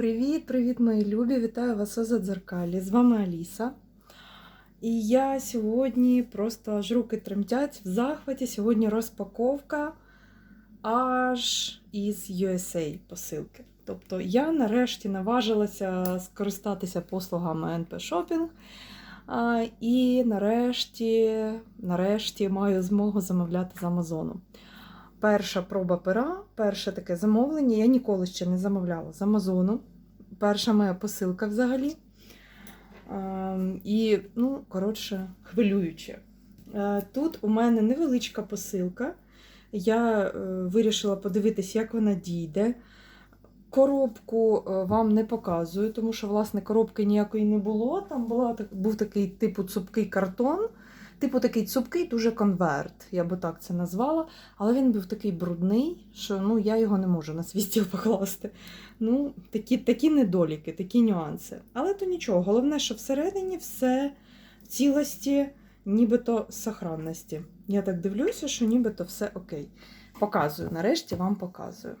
Привіт-привіт, мої любі! Вітаю вас у Задзеркалі. З вами Аліса. І я сьогодні просто аж руки тремтять в захваті. Сьогодні розпаковка аж із USA посилки. Тобто я нарешті наважилася скористатися послугами NP Shopping. І нарешті, нарешті маю змогу замовляти з Амазону. Перша проба пера, перше таке замовлення. Я ніколи ще не замовляла з Амазону. Перша моя посилка взагалі. Ем, І, ну, коротше, хвилююче. Е, Тут у мене невеличка посилка. Я е, вирішила подивитись, як вона дійде. Коробку е, вам не показую, тому що, власне, коробки ніякої не було. Там була, був такий типу цупкий картон. Типу такий цупкий, дуже конверт, я би так це назвала. Але він був такий брудний, що ну, я його не можу на свій стіл покласти. Ну, такі, такі недоліки, такі нюанси. Але то нічого. Головне, що всередині все цілості, нібито сохранності. Я так дивлюся, що нібито все окей. Показую, нарешті вам показую.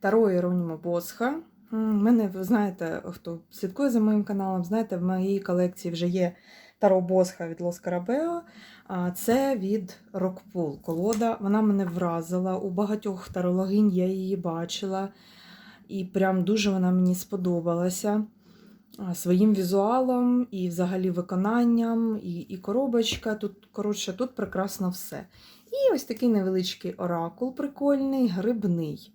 Таро Іронімо Босха. У мене, ви знаєте, хто слідкує за моїм каналом, знаєте, в моїй колекції вже є Таро Босха від Лос Карабео. Це від Рокпул колода. Вона мене вразила. У багатьох тарологинь я її бачила. І прям дуже вона мені сподобалася своїм візуалом і взагалі виконанням, і, і коробочка. Тут, коротше, тут прекрасно все. І ось такий невеличкий оракул, прикольний, грибний.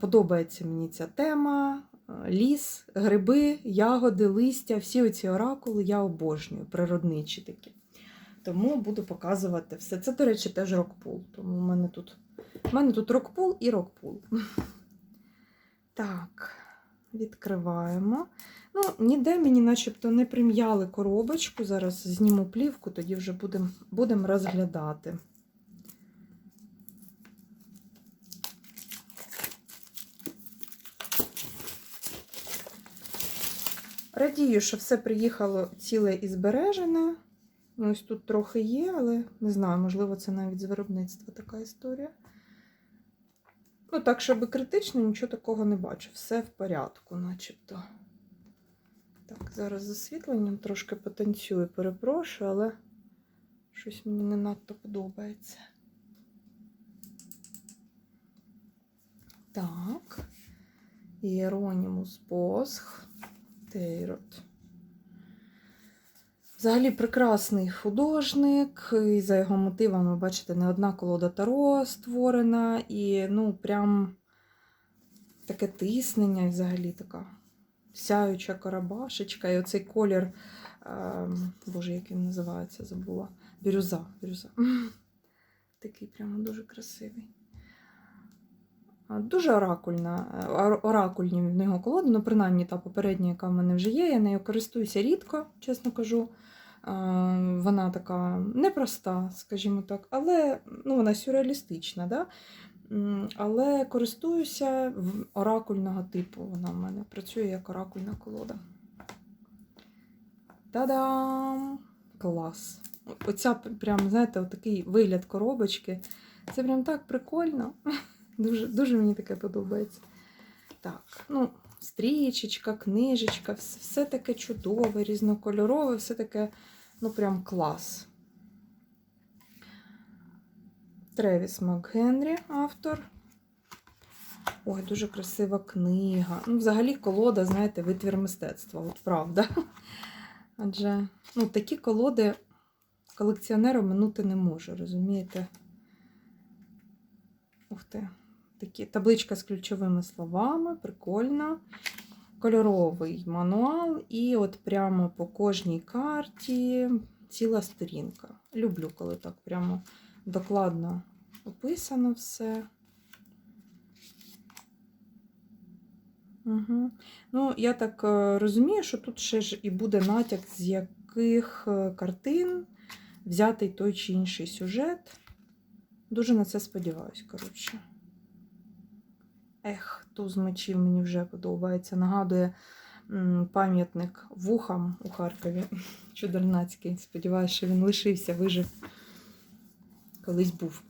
Подобається мені ця тема. Ліс, гриби, ягоди, листя, всі оці оракули я обожнюю, природничі такі. Тому буду показувати все. Це, до речі, теж рокпул. Тому в мене тут, в мене тут рокпул і рокпул. Так, відкриваємо. Ну, ніде мені начебто не прим'яли коробочку. Зараз зніму плівку, тоді вже будемо будем розглядати. Радію, що все приїхало ціле і збережене. Ну, Ось тут трохи є, але не знаю, можливо, це навіть з виробництва така історія. Ну, так, щоб критично, нічого такого не бачу. Все в порядку, начебто. Так, зараз з освітленням трошки потанцюю, перепрошую, але щось мені не надто подобається. Так. Іеронімус Босх. Тейрот. Взагалі прекрасний художник, і за його мотивами, бачите, не одна колода Таро створена, і ну, прям таке тиснення, взагалі така сяюча карабашечка. І оцей колір, е, боже, як він називається, забула. Бірюза. бірюза. Такий прямо дуже красивий. Дуже оракульна, е, оракульні в нього колоди, ну, принаймні та попередня, яка в мене вже є. Я нею користуюся рідко, чесно кажу. Вона така непроста, скажімо так, але ну, вона сюрреалістична. Да? Але користуюся оракульного типу. Вона в мене працює як оракульна колода. Та-дам! Клас! Оця прям, знаєте, такий вигляд коробочки. Це прям так прикольно. Дуже, дуже мені таке подобається. Так, ну, стрічечка, книжечка, все, все таке чудове, різнокольорове, все таке, ну, прям клас. Тревіс МакГенрі, автор. Ой, дуже красива книга. Ну, взагалі, колода, знаєте, витвір мистецтва, от правда. Адже ну, такі колоди колекціонеру минути не може, розумієте? Ух ти. Такі табличка з ключовими словами, прикольно. Кольоровий мануал, і от прямо по кожній карті ціла сторінка. Люблю, коли так прямо докладно описано все. Угу. Ну, я так е, розумію, що тут ще ж і буде натяк, з яких е, картин взятий той чи інший сюжет. Дуже на це сподіваюсь, коротше. Ех, туз мечів мені вже подобається. Нагадує пам'ятник вухам у Харкові. Чудернацький. Сподіваюся, що він лишився, вижив. Колись був.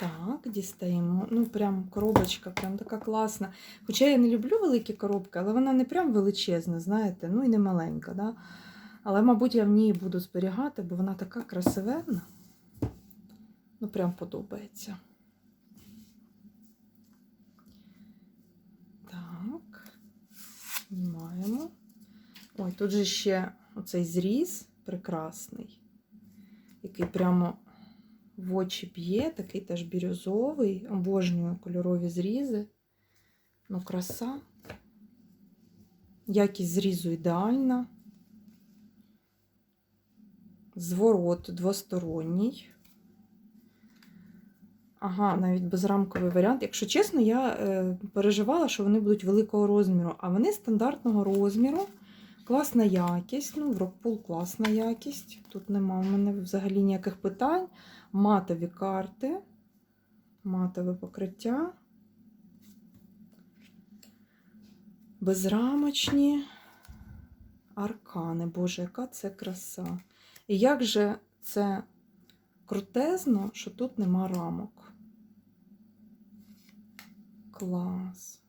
Так, дістаємо. Ну, прям коробочка, прям така класна. Хоча я не люблю великі коробки, але вона не прям величезна, знаєте, ну і не маленька. Да? Але, мабуть, я в ній буду зберігати, бо вона така красивенна. Ну, прям подобається. Так, знімаємо. Ой, тут же ще оцей зріз прекрасний, який прямо в очі б'є, такий теж бірюзовий, обожнюю кольорові зрізи. Ну, краса. Якість зрізу ідеальна. Зворот двосторонній. Ага, навіть безрамковий варіант. Якщо чесно, я е, переживала, що вони будуть великого розміру, а вони стандартного розміру. Класна якість. Ну, в Рокпул класна якість. Тут нема в мене взагалі ніяких питань. Матові карти, матове покриття. Безрамочні аркани. Боже, яка це краса. І як же це крутезно, що тут нема рамок. Клас.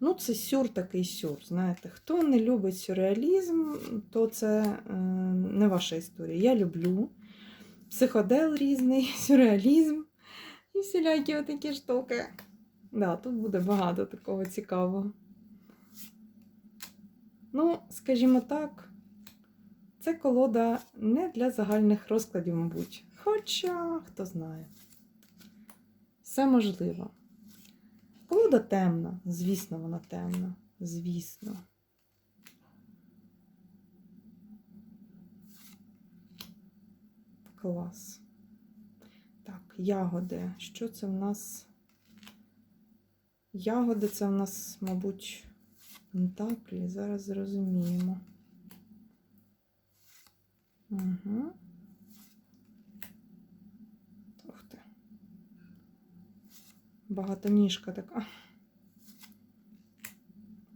Ну, це сюр такий сюр. Знаєте, хто не любить сюрреалізм, то це е, не ваша історія. Я люблю психодел різний, сюрреалізм і всілякі отакі штуки. Да, тут буде багато такого цікавого. Ну, скажімо так, це колода не для загальних розкладів, мабуть. Хоча, хто знає, все можливо. Колода темна, звісно, вона темна. Звісно. Клас. Так, ягоди. Що це в нас? Ягоди це в нас, мабуть, пентаклі. Зараз зрозуміємо. Угу. Ух ти. Багатоніжка така.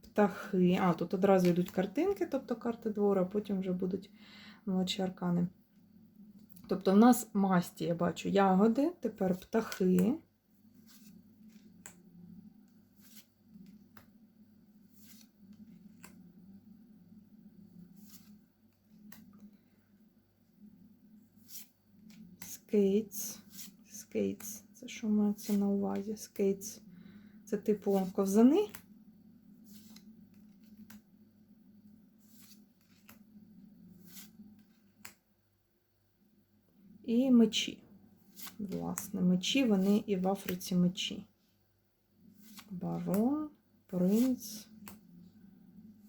Птахи. А, тут одразу йдуть картинки, тобто карти двору, а потім вже будуть молодші аркани. Тобто, в нас масті, я бачу, ягоди, тепер птахи. Скейтс. Скейтс. Це що мається на увазі? Скейтс. Це типу ковзани. І мечі. Власне, мечі, вони і в Африці мечі. Барон, принц,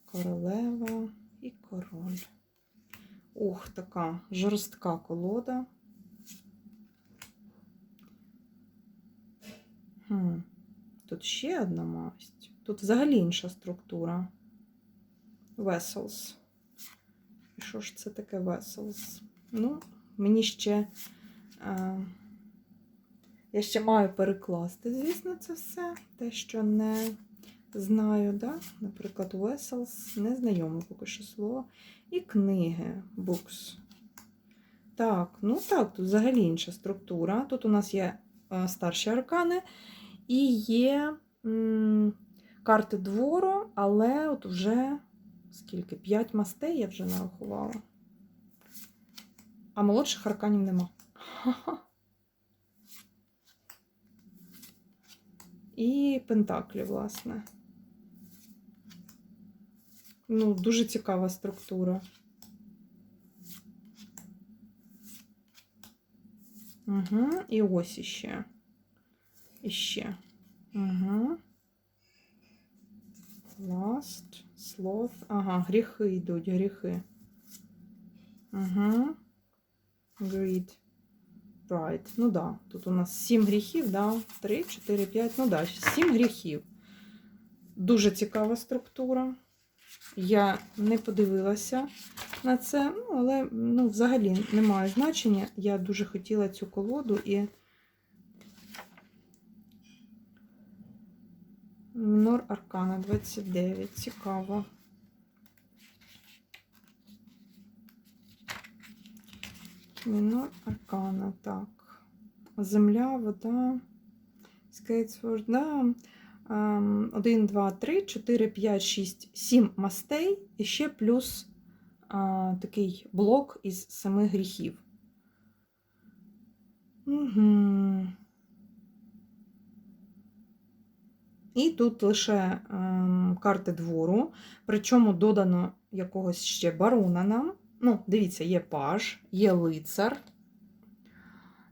королева і король. Ух, така жорстка колода. Тут ще одна масть. Тут взагалі інша структура. Vessels. Що ж це таке Vessels? Ну, мені ще. А, я ще маю перекласти, звісно, це все. Те, що не знаю, да? наприклад, Vessels, не знайоме поки що слово. І книги, books. Так, ну так, тут взагалі інша структура. Тут у нас є е, старші аркани і є м, карти двору, але от вже скільки? 5 мастей я вже нарахувала. А молодших арканів нема. І пентаклі, власне. Ну, дуже цікава структура. Угу, і ось іще. Іще. Угу. Last, sloth. Ага, гріхи йдуть, гріхи. Угу. Greed. Pride. Ну да, тут у нас 7 гріхів, да? 3, 4, 5, ну да, 7 гріхів. Дуже цікава структура. Я не подивилася на це, ну, але ну, взагалі не має значення. Я дуже хотіла цю колоду і Нор Аркана 29. Цікаво. Мінор Аркана, так. Земля, вода, скейтсворд, да. 1, 2, 3, 4, 5, 6, 7 мастей і ще плюс а, такий блок із семи гріхів. Угу. І тут лише ем, карти двору, причому додано якогось ще барона нам. Ну, дивіться, є паж, є лицар,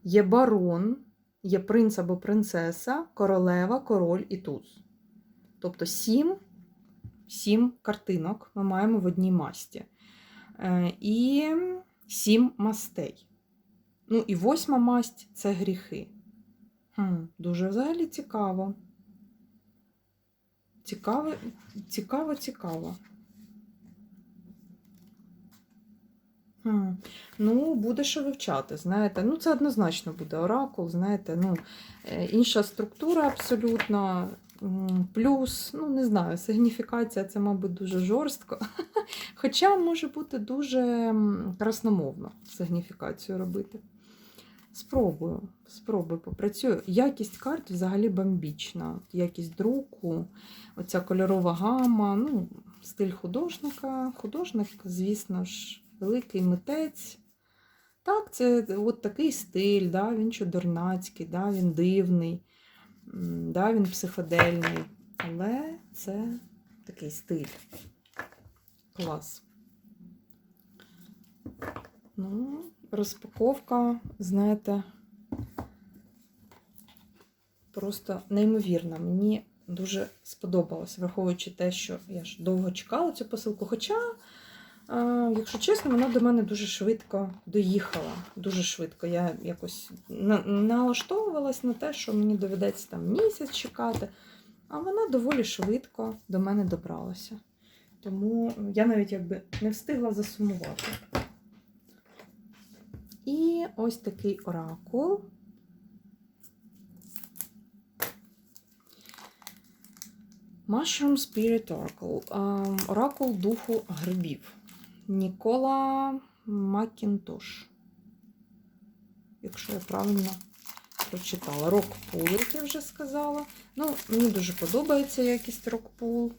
є барон, є принц або принцеса, королева, король і туз. Тобто сім, сім картинок ми маємо в одній масті. Е, І сім мастей. Ну, і восьма масть це гріхи. Хм, дуже взагалі цікаво. Цікаво, цікаво, цікаво. Ну, буде що вивчати, знаєте. Ну, це однозначно буде оракул, знаєте, ну, е, інша структура абсолютно. Плюс, ну, не знаю, сигніфікація це, мабуть, дуже жорстко. Хоча може бути дуже красномовно сигніфікацію робити. Спробую, спробую, попрацюю. Якість карт взагалі бомбічна. Якість друку, оця кольорова гама, ну, стиль художника. Художник, звісно ж, великий митець. Так, це от такий стиль, да, він чудернацький, да, він дивний, да, він психодельний. Але це такий стиль. Клас. Ну, розпаковка, знаєте, просто неймовірна. Мені дуже сподобалось, враховуючи те, що я ж довго чекала цю посилку. Хоча, якщо чесно, вона до мене дуже швидко доїхала. Дуже швидко. Я якось на- налаштовувалась на те, що мені доведеться там місяць чекати, а вона доволі швидко до мене добралася. Тому я навіть якби не встигла засумувати. І ось такий оракул. Mushroom Spirit Oracle. Оракул духу грибів. Нікола Макінтош. Якщо я правильно прочитала. Рокпул, як я вже сказала. Ну, мені дуже подобається якість рокпул,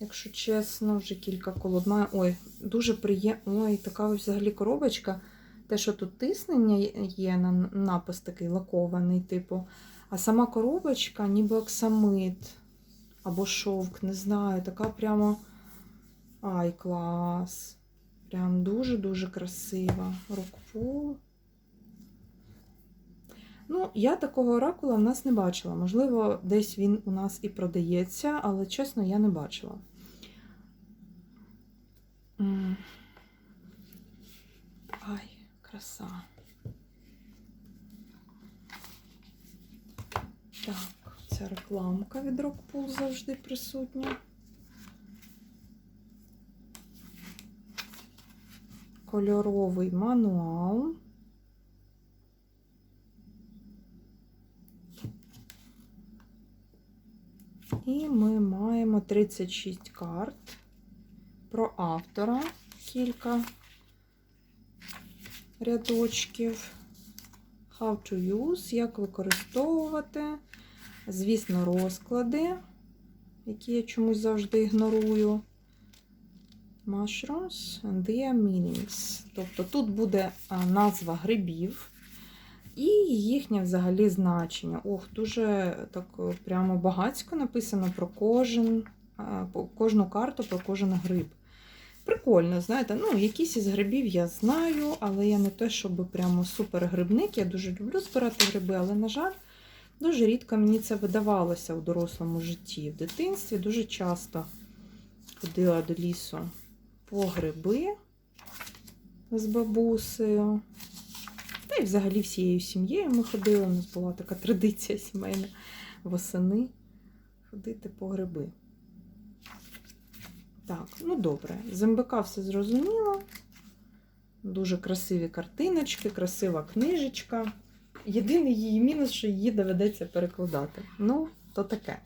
якщо чесно, вже кілька колод. Ой, дуже приємно. Ой, така взагалі коробочка. Те, що тут тиснення є, на напис такий лакований, типу. А сама коробочка, ніби оксамит або шовк, не знаю, така прямо. Ай, клас. Прям дуже-дуже красива. Рокпул. Ну, я такого оракула в нас не бачила. Можливо, десь він у нас і продається, але чесно, я не бачила. Краса. Так, ця рекламка від Рокпул завжди присутня. Кольоровий мануал. І ми маємо 36 карт про автора кілька рядочків. How to use, як використовувати. Звісно, розклади, які я чомусь завжди ігнорую. Mushrooms and their meanings. Тобто тут буде назва грибів і їхнє взагалі значення. Ох, дуже так е, прямо багацько написано про кожен, кожну карту, про кожен гриб. Прикольно, знаєте, ну, якісь із грибів я знаю, але я не те, щоб прямо супер грибник. Я дуже люблю збирати гриби, але, на жаль, дуже рідко мені це видавалося у дорослому житті. В дитинстві дуже часто ходила до лісу по гриби з бабусею. Та й взагалі всією сім'єю ми ходили. У нас була така традиція сімейна восени ходити по гриби. Так, ну добре. З МБК все зрозуміло. Дуже красиві картиночки, красива книжечка. Єдиний її мінус, що її доведеться перекладати. Ну, то таке.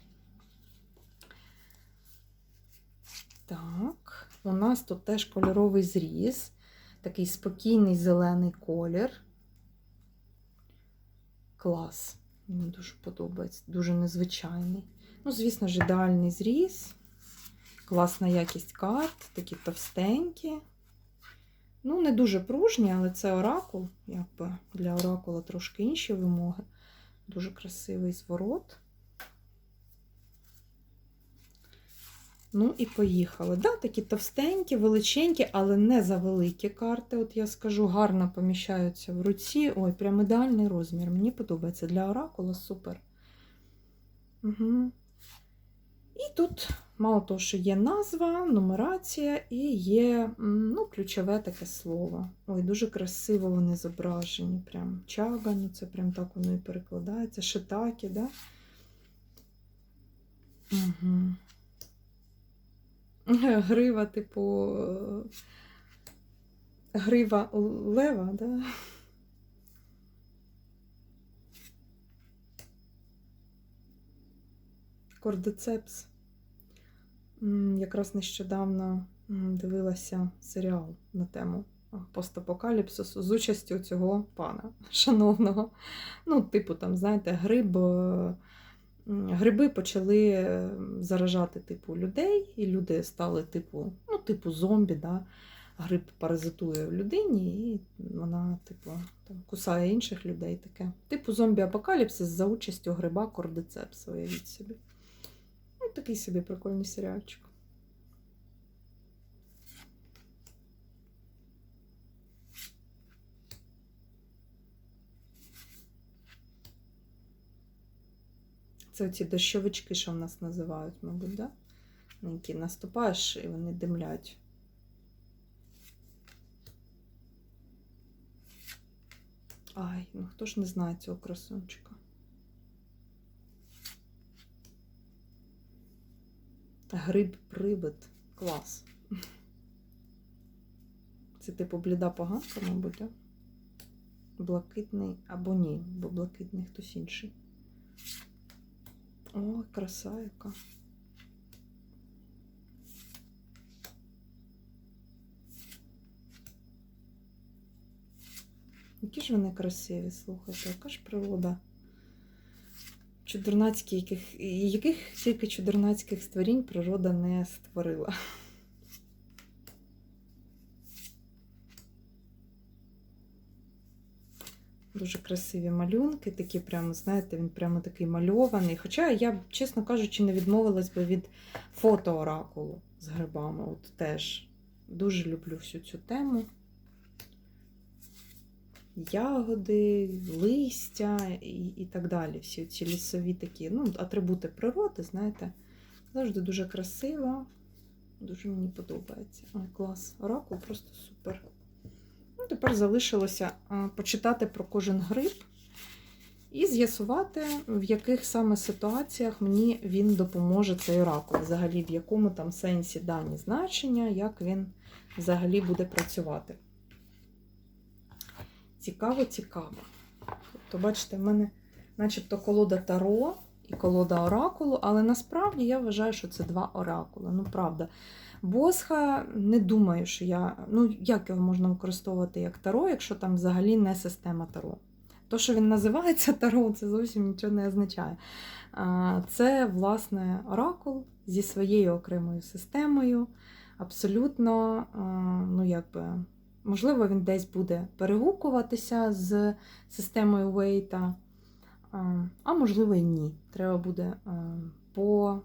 Так, у нас тут теж кольоровий зріз. Такий спокійний зелений колір. Клас. Мені дуже подобається, дуже незвичайний. Ну, звісно ж, ідеальний зріз. Класна якість карт, такі товстенькі. Ну, не дуже пружні, але це оракул. Якби для оракула трошки інші вимоги. Дуже красивий зворот. Ну і поїхали. Да, такі товстенькі, величенькі, але не за великі карти. От я скажу, гарно поміщаються в руці. Ой, прям ідеальний розмір. Мені подобається. Для оракула супер. Угу. І тут, мало того, що є назва, нумерація і є ну, ключове таке слово. Ой, дуже красиво вони зображені. Прям чага, ну це прям так воно і перекладається. Шитаки, да? Угу. Грива, типу, е, грива лева, да? Кордицепс. Якраз нещодавно дивилася серіал на тему постапокаліпсису з участю цього пана шановного. Ну, типу, там, знаєте, гриб. е, Гриби почали е, заражати типу людей, і люди стали типу, ну, типу зомбі. Да? Гриб паразитує в людині, і вона, типу, там, кусає інших людей таке. Типу зомбі-апокаліпсис за участю гриба кордицепса, уявіть собі. Такий собі прикольний серіальчик. Це ці дощовички, що в нас називають, мабуть, да? Які наступаєш і вони димлять. Ай, ну хто ж не знає цього красунчика? Гриб привид. Клас. Це типу бліда поганка, мабуть, да? Блакитний або ні, бо блакитний хтось інший. О, краса яка. Які ж вони красиві, слухайте, яка ж природа. Чудернацькі, яких, яких тільки чудернацьких створінь природа не створила. Дуже красиві малюнки, такі прямо, знаєте, він прямо такий мальований. Хоча я, чесно кажучи, не відмовилась би від фото-оракулу з грибами. От теж дуже люблю всю цю тему. Ягоди, листя і, і так далі. Всі ці лісові такі ну, атрибути природи, знаєте, завжди дуже красиво. Дуже мені подобається. Ой, клас. Оракул просто супер. Ну, тепер залишилося почитати про кожен гриб і з'ясувати, в яких саме ситуаціях мені він допоможе цей оракул, взагалі, в якому там сенсі дані значення, як він взагалі буде працювати. Цікаво, цікаво. Тобто, бачите, в мене начебто колода Таро і колода оракулу, але насправді я вважаю, що це два оракули. Ну, правда. Босха не думаю, що я. Ну, як його можна використовувати як Таро, якщо там взагалі не система Таро. То, що він називається Таро, це зовсім нічого не означає. Це, власне, оракул зі своєю окремою системою. Абсолютно, ну, якби. Можливо, він десь буде перегукуватися з системою Вейта, а можливо і ні. Треба буде по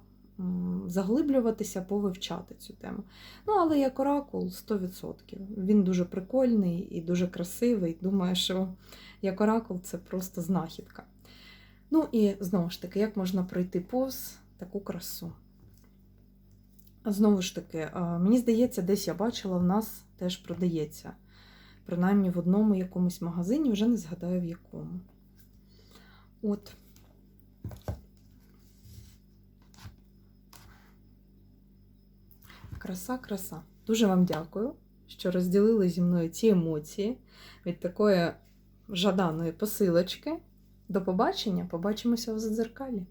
заглиблюватися, повивчати цю тему. Ну, але як оракул 100%. Він дуже прикольний і дуже красивий. Думаю, що як оракул це просто знахідка. Ну і знову ж таки, як можна пройти повз таку красу? Знову ж таки, мені здається, десь я бачила, в нас теж продається. Принаймні в одному якомусь магазині, вже не згадаю в якому. От. Краса, краса. Дуже вам дякую, що розділили зі мною ці емоції від такої жаданої посилочки. До побачення, побачимося в задзеркалі.